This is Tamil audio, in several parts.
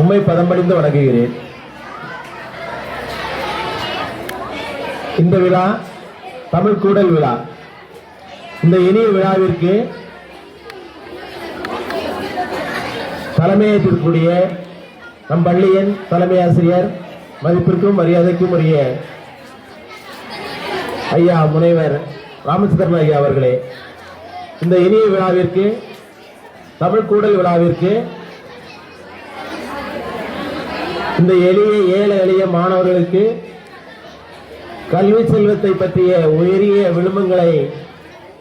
உண்மை பதம்படிந்து வணங்குகிறேன். இந்த விழா தமிழ் கூடல் விழா. இந்த இனிய விழாவிற்கு தலைமையேற்றிருக்கக்கூடிய நம் பள்ளியின் தலைமை ஆசிரியர் மதிப்பிற்கும் மரியாதைக்கும் உரிய ஐயா முனைவர் ராமச்சந்திரன் ஐயா அவர்களே இந்த இனிய விழாவிற்கு தமிழ் கூடல் விழாவிற்கு இந்த எளிய ஏழை எளிய மாணவர்களுக்கு கல்வி செல்வத்தை பற்றிய உயரிய விழுமங்களை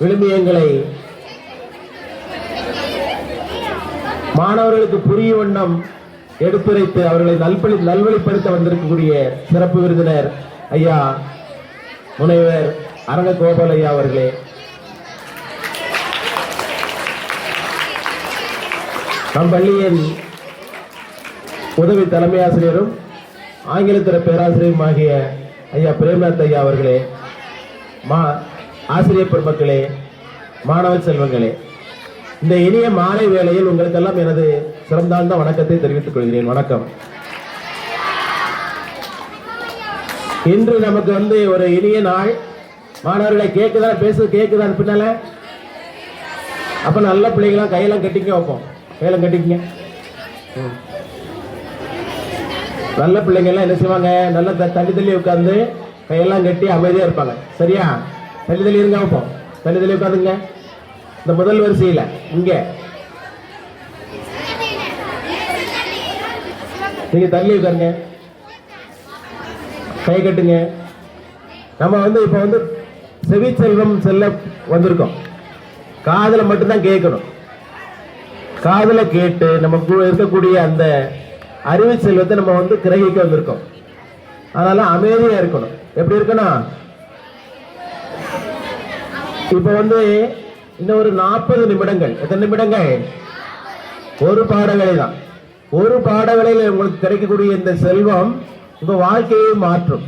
விழுமியங்களை மாணவர்களுக்கு புரிய வண்ணம் எடுத்துரைத்து அவர்களை நல்வழி நல்வழிப்படுத்த வந்திருக்கக்கூடிய சிறப்பு விருந்தினர் ஐயா முனைவர் அரங்க கோபால் ஐயா அவர்களே. நம் பள்ளியின் உதவி தலைமை ஆசிரியரும் ஆங்கிலத்துறை பேராசிரியரும் ஆகிய ஐயா பிரேம்நாத் ஐயா அவர்களே மா ஆசிரியர் பெருமக்களே மாணவ செல்வங்களே இந்த இனிய மாலை வேளையில் உங்களுக்கெல்லாம் எனது சிறந்தாழ்ந்த வணக்கத்தை தெரிவித்துக் கொள்கிறேன். வணக்கம். இன்று நமக்கு வந்து ஒரு இனிய நாள். மாணவர்களை கேட்குதான் பேசு கேட்குதான் பின்னால? அப்ப நல்ல பிள்ளைங்களாம் கையெல்லாம் கட்டிக்க வைப்போம் கையெல்லாம் கட்டிக்கங்க. ம். நல்ல பிள்ளைங்க எல்லாம் என்ன செய்வாங்க? நல்ல த- தள்ளி தள்ளி உட்காந்து கையெல்லாம் கட்டி அமைதியா இருப்பாங்க. சரியா? தள்ளி தள்ளி இருங்க அப்போ. தள்ளி தள்ளி உட்காந்துங்க இந்த முதல் வரிசையில இங்க. நீங்க தள்ளி உட்காருங்க. கை கட்டுங்க. நம்ம வந்து இப்ப வந்து செவி செல்வம் செல்ல வந்திருக்கோம். காதில் மட்டும்தான் கேட்கணும். காதில் கேட்டு நம்ம இருக்கக்கூடிய அந்த அறிவு செல்வத்தை நம்ம வந்து கிரகிக்க வந்திருக்கோம். அதனால அமைதியா இருக்கணும். எப்படி இருக்கணும்? இப்ப வந்து இன்னும் ஒரு நாற்பது நிமிடங்கள். எத்தனை நிமிடங்கள்? ஒரு பாடவேளை தான். ஒரு பாடவேளையில் உங்களுக்கு கிடைக்கக்கூடிய இந்த செல்வம் உங்க வாழ்க்கையை மாற்றும்.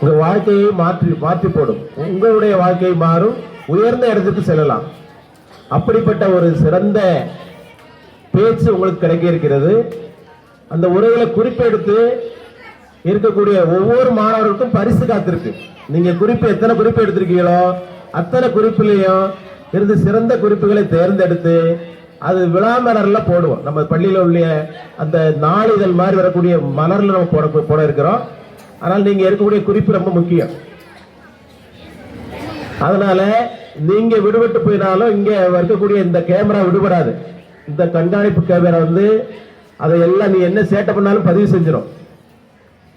உங்க வாழ்க்கையை மாற்றி மாற்றி போடும். உங்களுடைய வாழ்க்கை மாறும். உயர்ந்த இடத்துக்கு செல்லலாம். அப்படிப்பட்ட ஒரு சிறந்த பேச்சு உங்களுக்கு கிடைக்க இருக்கிறது. அந்த உரைகளை குறிப்பெடுத்து இருக்கக்கூடிய ஒவ்வொரு மாணவர்களுக்கும் பரிசு காத்திருக்கு. நீங்க குறிப்பு எத்தனை குறிப்பு எடுத்திருக்கீங்களோ அத்தனை குறிப்புலையும் இருந்து சிறந்த குறிப்புகளை தேர்ந்தெடுத்து அது விழா மலர்ல போடுவோம். நம்ம பள்ளியில உள்ள அந்த நாளிதழ் மாதிரி வரக்கூடிய மலர்ல நம்ம போட போட இருக்கிறோம். ஆனால் நீங்க இருக்கக்கூடிய குறிப்பு ரொம்ப முக்கியம். அதனால நீங்க விடுபட்டு போயினாலும் இங்க இருக்கக்கூடிய இந்த கேமரா விடுபடாது. இந்த கண்காணிப்பு கேமரா வந்து அதை எல்லாம் நீ என்ன சேட்டை பண்ணாலும் பதிவு செஞ்சிடும்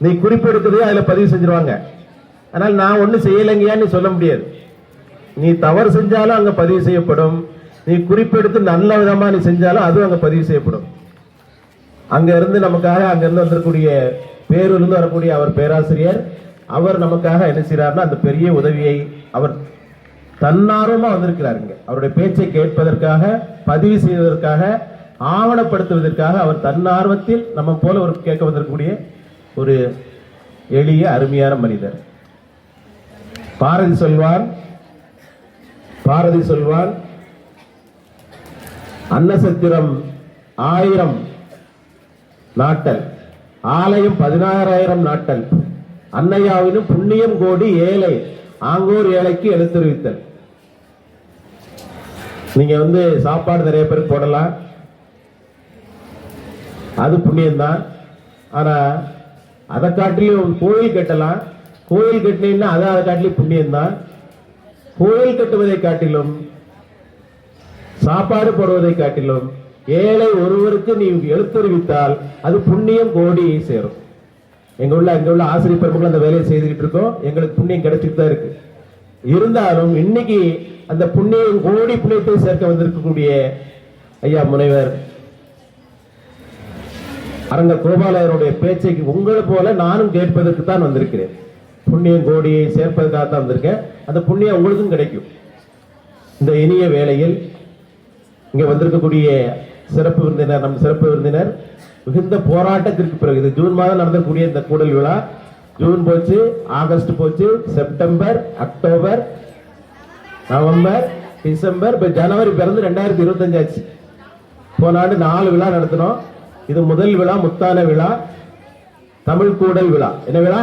நீ குறிப்பெடுக்கிறது அதில் பதிவு செஞ்சிருவாங்க. ஆனால் நான் ஒன்றும் செய்யலைங்கயான்னு சொல்ல முடியாது. நீ தவறு செஞ்சாலும் அங்கே பதிவு செய்யப்படும். நீ குறிப்பெடுத்து நல்ல விதமாக நீ செஞ்சாலும் அதுவும் அங்கே பதிவு செய்யப்படும். அங்கேருந்து நமக்காக அங்கேருந்து வந்திருக்கூடிய வந்திருக்கக்கூடிய பேரூர்லேருந்து வரக்கூடிய அவர் பேராசிரியர் அவர் நமக்காக என்ன செய்கிறார்னா அந்த பெரிய உதவியை அவர் தன்னார்வமாக வந்திருக்கிறாருங்க அவருடைய பேச்சை கேட்பதற்காக பதிவு செய்வதற்காக ஆவணப்படுத்துவதற்காக அவர் தன்னார்வத்தில் நம்ம போல ஒரு கேட்க வந்திருக்கக்கூடிய ஒரு எளிய அருமையான மனிதர். பாரதி சொல்வான் பாரதி சொல்வான் அன்னசத்திரம் ஆயிரம் நாட்டல் ஆலயம் பதினாறாயிரம் நாட்டல் அன்னையாவினும் புண்ணியம் கோடி ஏழை ஆங்கோர் ஏழைக்கு எடுத்துரைத்தல் நீங்க வந்து சாப்பாடு நிறைய பேருக்கு போடலாம். அது புண்ணியம்தான். ஆனால் அதை காட்டிலையும் கோயில் கட்டலாம். கோயில் கட்டினீங்கன்னா அதை அதை காட்டிலையும் புண்ணியம்தான். கோயில் கட்டுவதை காட்டிலும் சாப்பாடு போடுவதை காட்டிலும் ஏழை ஒருவருக்கு நீ எழுத்தறிவித்தால் அது புண்ணியம் கோடி சேரும். எங்க உள்ள அங்க உள்ள ஆசிரியர் பெருமக்கள் அந்த வேலையை செய்துகிட்டு இருக்கோம். எங்களுக்கு புண்ணியம் கிடைச்சிட்டு தான் இருக்கு. இருந்தாலும் இன்னைக்கு அந்த புண்ணியம் கோடி புண்ணியத்தை சேர்க்க வந்திருக்கக்கூடிய ஐயா முனைவர் அரங்க கோபாலயருடைய பேச்சை உங்களை போல நானும் கேட்பதற்கு தான் வந்திருக்கிறேன். புண்ணியம் கோடியை சேர்ப்பதற்காக தான் வந்திருக்கேன். அந்த புண்ணியம் உங்களுக்கும் கிடைக்கும். இந்த இனிய வேளையில் இங்கே வந்திருக்கக்கூடிய சிறப்பு விருந்தினர் நம் சிறப்பு விருந்தினர் மிகுந்த போராட்டத்திற்கு பிறகு இது ஜூன் மாதம் நடந்தக்கூடிய இந்த கூடல் விழா. ஜூன் போச்சு ஆகஸ்ட் போச்சு செப்டம்பர் அக்டோபர் நவம்பர் டிசம்பர் இப்போ ஜனவரி பிறந்து ரெண்டாயிரத்தி இருபத்தஞ்சாச்சு போன ஆண்டு நாலு விழா நடத்தினோம். இது முதல் விழா முத்தான விழா தமிழ் கூடல் விழா. என்ன விழா?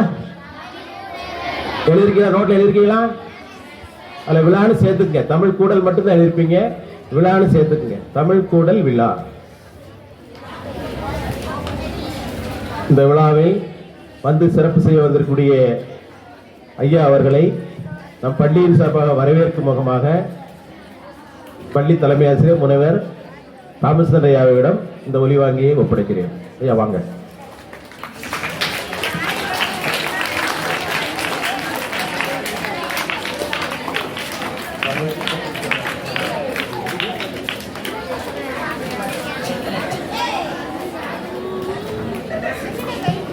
எழுதிருக்கீங்களா? நோட்ல எழுதிருக்கீங்களா? அதில் விழான்னு சேர்த்துக்கங்க. தமிழ் கூடல் மட்டும் தான் எழுதிருப்பீங்க. விழான்னு சேர்த்துக்குங்க. தமிழ் கூடல் விழா. இந்த விழாவை வந்து சிறப்பு செய்ய வந்திருக்கக்கூடிய ஐயா அவர்களை நம் பள்ளியின் சார்பாக வரவேற்கும் முகமாக பள்ளி தலைமை ஆசிரியர் முனைவர் தாமசன் ஐயாவிடம் இந்த ஒலிவாங்கியை ஒப்படைக்கிறேன். ஐயா வாங்க.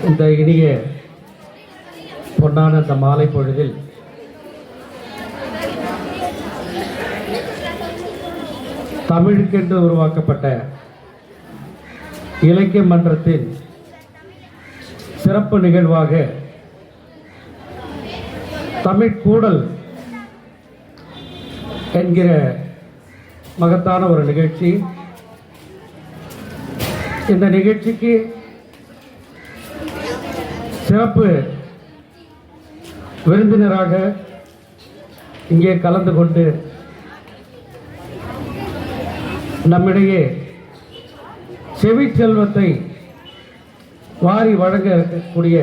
இந்த இனிய பொன்னான இந்த மாலை பொழுதில் தமிழுக்கென்று உருவாக்கப்பட்ட இலக்கிய மன்றத்தின் சிறப்பு நிகழ்வாக தமிழ் கூடல் என்கிற மகத்தான ஒரு நிகழ்ச்சி. இந்த நிகழ்ச்சிக்கு சிறப்பு விருந்தினராக இங்கே கலந்து கொண்டு நம்மிடையே செவி செல்வத்தை வாரி வழங்க இருக்கக்கூடிய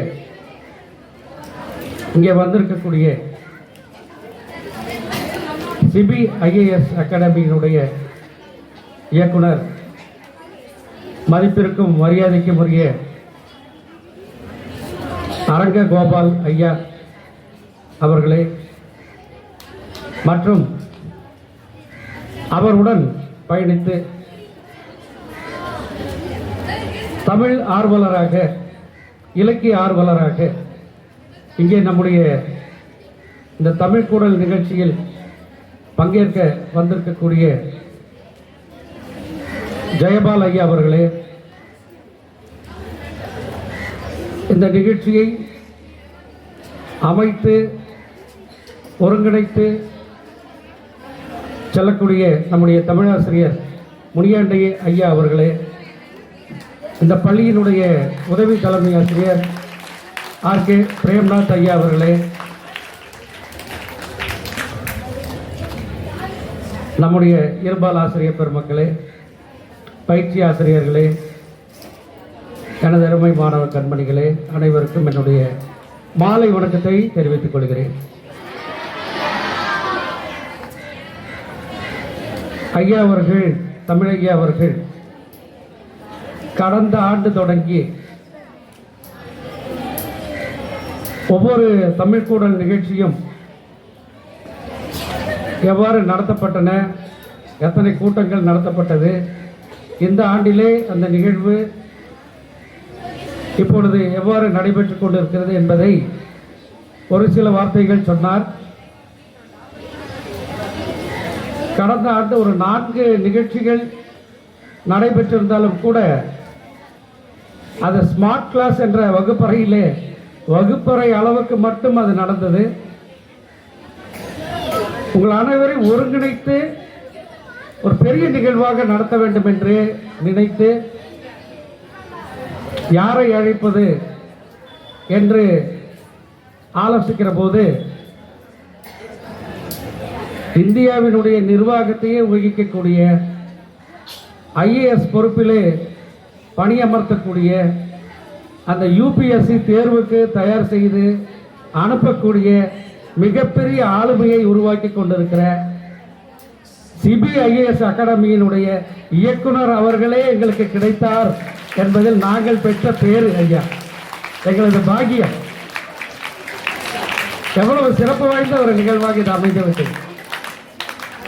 இங்கே வந்திருக்கக்கூடிய சிபி ஐஏஎஸ் அகாடமியினுடைய இயக்குனர் மதிப்பிற்கும் மரியாதைக்கும் உரிய அரங்க கோபால் ஐயா அவர்களே மற்றும் அவருடன் பயணித்து தமிழ் ஆர்வலராக இலக்கிய ஆர்வலராக இங்கே நம்முடைய இந்த தமிழ் குரல் நிகழ்ச்சியில் பங்கேற்க வந்திருக்கக்கூடிய ஜெயபால் ஐயா அவர்களே இந்த நிகழ்ச்சியை அமைத்து ஒருங்கிணைத்து செல்லக்கூடிய நம்முடைய தமிழாசிரியர் முனியாண்டைய ஐயா அவர்களே இந்த பள்ளியினுடைய உதவி தலைமை ஆசிரியர் ஆர் கே பிரேம்நாத் ஐயா அவர்களே நம்முடைய இயல்பால் ஆசிரியர் பெருமக்களே பயிற்சி ஆசிரியர்களே எனது அருமை மாணவ கண்மணிகளே அனைவருக்கும் என்னுடைய மாலை வணக்கத்தை தெரிவித்துக் கொள்கிறேன். ஐயா அவர்கள் தமிழையா அவர்கள் கடந்த ஆண்டு தொடங்கி ஒவ்வொரு தமிழ்கூடல் நிகழ்ச்சியும் எவ்வாறு நடத்தப்பட்டன எத்தனை கூட்டங்கள் நடத்தப்பட்டது இந்த ஆண்டிலே அந்த நிகழ்வு இப்பொழுது எவ்வாறு நடைபெற்று கொண்டிருக்கிறது என்பதை ஒரு சில வார்த்தைகள் சொன்னார். கடந்த ஆண்டு ஒரு நான்கு நிகழ்ச்சிகள் நடைபெற்றிருந்தாலும் கூட அது ஸ்மார்ட் கிளாஸ் என்ற வகுப்பறையிலே வகுப்பறை அளவுக்கு மட்டும் அது நடந்தது. உங்கள் அனைவரையும் ஒருங்கிணைத்து ஒரு பெரிய நிகழ்வாக நடத்த வேண்டும் என்று நினைத்து யாரை அழைப்பது என்று ஆலோசிக்கிற போது இந்தியாவினுடைய நிர்வாகத்தையே வகிக்கக்கூடிய ஐஏஎஸ் பொறுப்பிலே பணியமர்த்தக்கூடிய அந்த யூபிஎஸ்சி தேர்வுக்கு தயார் செய்து அனுப்பக்கூடிய மிகப்பெரிய ஆளுமையை உருவாக்கி கொண்டிருக்கிற சிபிஐஏஎஸ் அகாடமியினுடைய இயக்குனர் அவர்களே எங்களுக்கு கிடைத்தார் என்பதில் நாங்கள் பெற்ற பேர் ஐயா. எங்களது பாக்கியம். எவ்வளவு சிறப்பு வாய்ந்த ஒரு நிகழ்வாக இது அமைந்துவிட்டது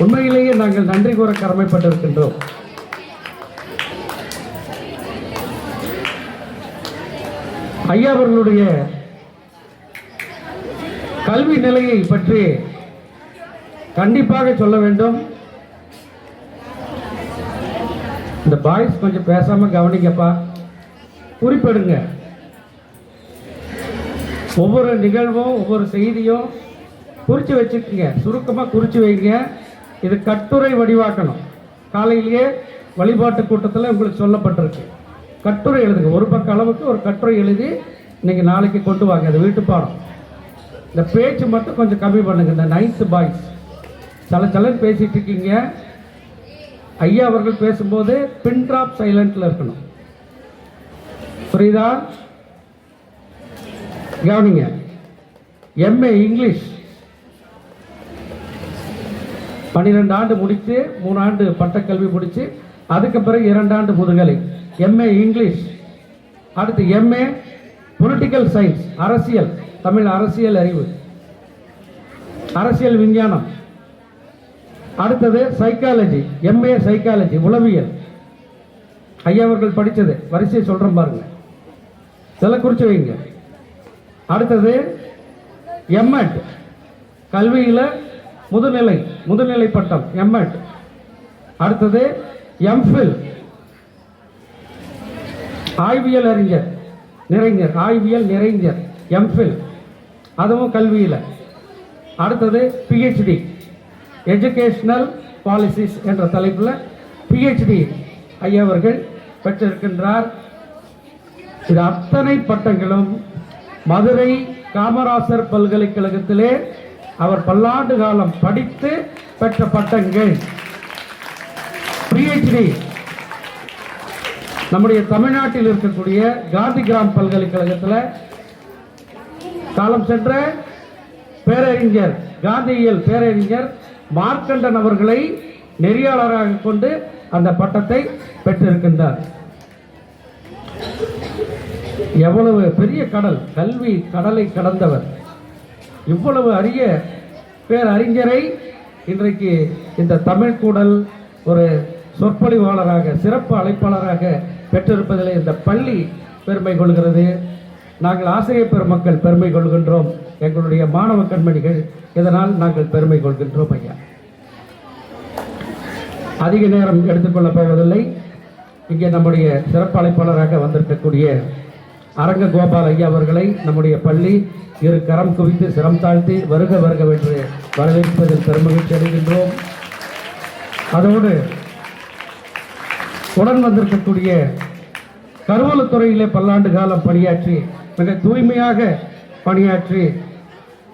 உண்மையிலேயே நாங்கள் நன்றி கூற கடமைப்பட்டிருக்கின்றோம். ஐயா அவர்களுடைய கல்வி நிலையை பற்றி கண்டிப்பாக சொல்ல வேண்டும். இந்த பாய்ஸ் கொஞ்சம் பேசாம கவனிங்கப்பா. குறிப்பிடுங்க. ஒவ்வொரு நிகழ்வும் ஒவ்வொரு செய்தியும் குறித்து வச்சுக்கோங்க. சுருக்கமாக குறித்து வைங்க. இது கட்டுரை வடிவாக்கணும். காலையிலேயே வழிபாட்டு கூட்டத்தில் உங்களுக்கு சொல்லப்பட்டிருக்கு. கட்டுரை எழுதுங்க. ஒரு பக்க அளவுக்கு ஒரு கட்டுரை எழுதி இன்றைக்கி நாளைக்கு கொண்டு வாங்க. அது வீட்டு பாடம். இந்த பேச்சு மட்டும் கொஞ்சம் கம்மி பண்ணுங்க. இந்த நைன்த் பாய்ஸ் சல சலன்னு பேசிகிட்டு இருக்கீங்க. ஐயா அவர்கள் பேசும்போது பின் ட்ராப் சைலண்ட்ல இருக்கணும். புரியுதா? கவனிங்க. எம்ஏ இங்கிலீஷ் பன்னிரெண்டு ஆண்டு முடித்து மூணு ஆண்டு பட்டக்கல்வி முடித்து அதுக்கு பிறகு இரண்டு ஆண்டு முதுகலை. எம்ஏ இங்கிலீஷ் அடுத்து எம்ஏ பொலிட்டிக்கல் சயின்ஸ் அரசியல் தமிழ் அரசியல் அறிவு. அரசியல் விஞ்ஞானம். அடுத்தது சைக்காலஜி எம்ஏ சைக்காலஜி உளவியல். ஐயா அவர்கள் படித்தது வரிசையை சொல்கிறேன் பாருங்க. இதெல்லாம் குறித்து வைங்க. அடுத்தது எம்எட் கல்வியில் முதுநிலை முதுநிலை பட்டம் எம்எட் அடுத்தது எம்ஃபில் ஆய்வியல் அறிஞர் நிறைஞர் ஆய்வியல் நிறைஞர் எம்ஃபில் அதுவும் கல்வியில். அடுத்தது பிஹெச்டி எஜுகேஷ்னல் பாலிசிஸ் என்ற தலைப்பில் பிஹெச்டி ஐயவர்கள் பெற்றிருக்கின்றார். இது அத்தனை பட்டங்களும் மதுரை காமராசர் பல்கலைக்கழகத்திலே அவர் பல்லாண்டு காலம் படித்து பெற்ற பட்டங்கள். பிஹெச்டி நம்முடைய தமிழ்நாட்டில் இருக்கக்கூடிய காந்தி கிராம் பல்கலைக்கழகத்தில் காலம் சென்ற பேரறிஞர் காந்தியியல் பேரறிஞர் மார்க்கண்டன் அவர்களை நெறியாளராக கொண்டு அந்த பட்டத்தை பெற்றிருக்கின்றார். எவ்வளவு பெரிய கடல் கல்வி கடலை கடந்தவர். இவ்வளவு அரிய பேரறிஞரை இன்றைக்கு இந்த தமிழ் கூடல் ஒரு சொற்பொழிவாளராக சிறப்பு அழைப்பாளராக பெற்றிருப்பதில் இந்த பள்ளி பெருமை கொள்கிறது. நாங்கள் ஆசிரியர் பெருமக்கள் பெருமை கொள்கின்றோம். எங்களுடைய மாணவ கண்மணிகள் இதனால் நாங்கள் பெருமை கொள்கின்றோம் ஐயா. அதிக நேரம் எடுத்துக்கொள்ளப் போவதில்லை. இங்கே நம்முடைய சிறப்பு அழைப்பாளராக வந்திருக்கக்கூடிய அரங்க கோபால் ஐயா அவர்களை நம்முடைய பள்ளி இரு கரம் குவித்து சிரம் தாழ்த்தி வருக வருக வென்று வரவேற்பதில் பெருமகிழ்ச்சி அடைகின்றோம். அதோடு உடன் வந்திருக்கக்கூடிய கருவூலத்துறையிலே பல்லாண்டு காலம் பணியாற்றி மிக தூய்மையாக பணியாற்றி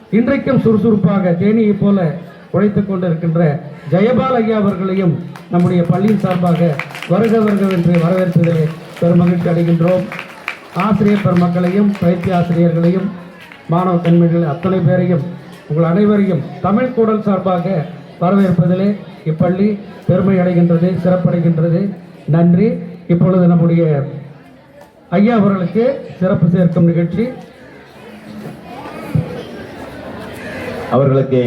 இன்றைக்கும் சுறுசுறுப்பாக தேனியைப் போல உழைத்துக் கொண்டிருக்கின்ற ஜெயபால் ஐயா அவர்களையும் நம்முடைய பள்ளியின் சார்பாக வருக வருக என்று வரவேற்பதிலே பெருமகிழ்ச்சி அடைகின்றோம். ஆசிரியர் பெருமக்களையும் பயிற்சி ஆசிரியர்களையும் மாணவ கண்மணிகள் அத்தனை பேரையும் உங்கள் அனைவரையும் தமிழ் கூடல் சார்பாக வரவேற்பதிலே இப்பள்ளி பெருமை அடைகின்றது சிறப்படைகின்றது. நன்றி. இப்பொழுது நம்முடைய ஐயா அவர்களுக்கு சிறப்பு சேர்க்கும் நிகழ்ச்சி. அவர்களுக்கு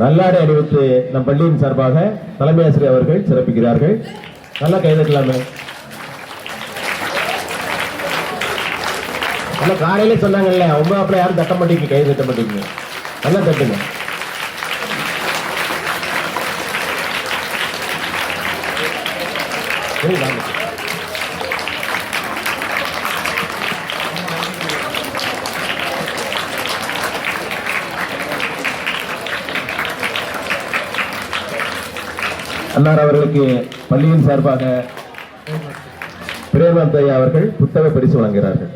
நல்லாடை அணிவித்து நம் பள்ளியின் சார்பாக தலைமை ஆசிரியர் அவர்கள் சிறப்பிக்கிறார்கள். நல்லா கைதட்டலாமே நல்லா காலையிலே சொன்னாங்கல்ல உங்க அப்படி யாரும் தட்ட மாட்டீங்க கை தட்ட மாட்டீங்க. நல்லா தட்டுங்க. சரி, அன்னார் அவர்களுக்கு பள்ளியின் சார்பாக பிரேமந்தையா அவர்கள் புத்தக பரிசு வழங்குகிறார்கள்.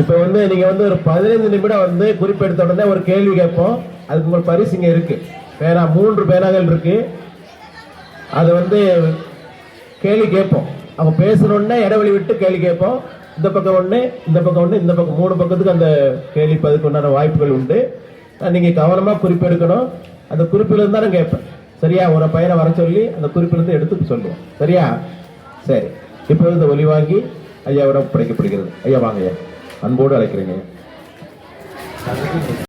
இப்ப வந்து நீங்க வந்து ஒரு பதினைந்து நிமிடம் வந்து குறிப்பெடுத்த உடனே ஒரு கேள்வி கேட்போம். அதுக்கு உங்கள் பரிசு இங்க இருக்கு. பேனா மூன்று பேனாகள் இருக்கு. அது வந்து கேள்வி கேட்போம். அவங்க பேசணுன்னே இடைவெளி விட்டு கேள்வி கேட்போம். இந்த பக்கம் ஒன்று இந்த பக்கம் ஒன்று இந்த பக்கம் மூணு பக்கத்துக்கு அந்த கேள்வி பதிக்கு உண்டான வாய்ப்புகள் உண்டு. நீங்கள் கவனமாக குறிப்பெடுக்கணும். அந்த குறிப்பிலிருந்து தான் கேட்பேன். சரியா? ஒரு பையனை வர சொல்லி அந்த குறிப்பிலிருந்து எடுத்து சொல்லுவோம். சரியா? சரி. இப்போது இந்த ஒலி வாங்கி ஐயாவிடம் படைக்கப்படுகிறது. ஐயா வாங்க ஐயா. அன்போடு அழைக்கிறீங்க.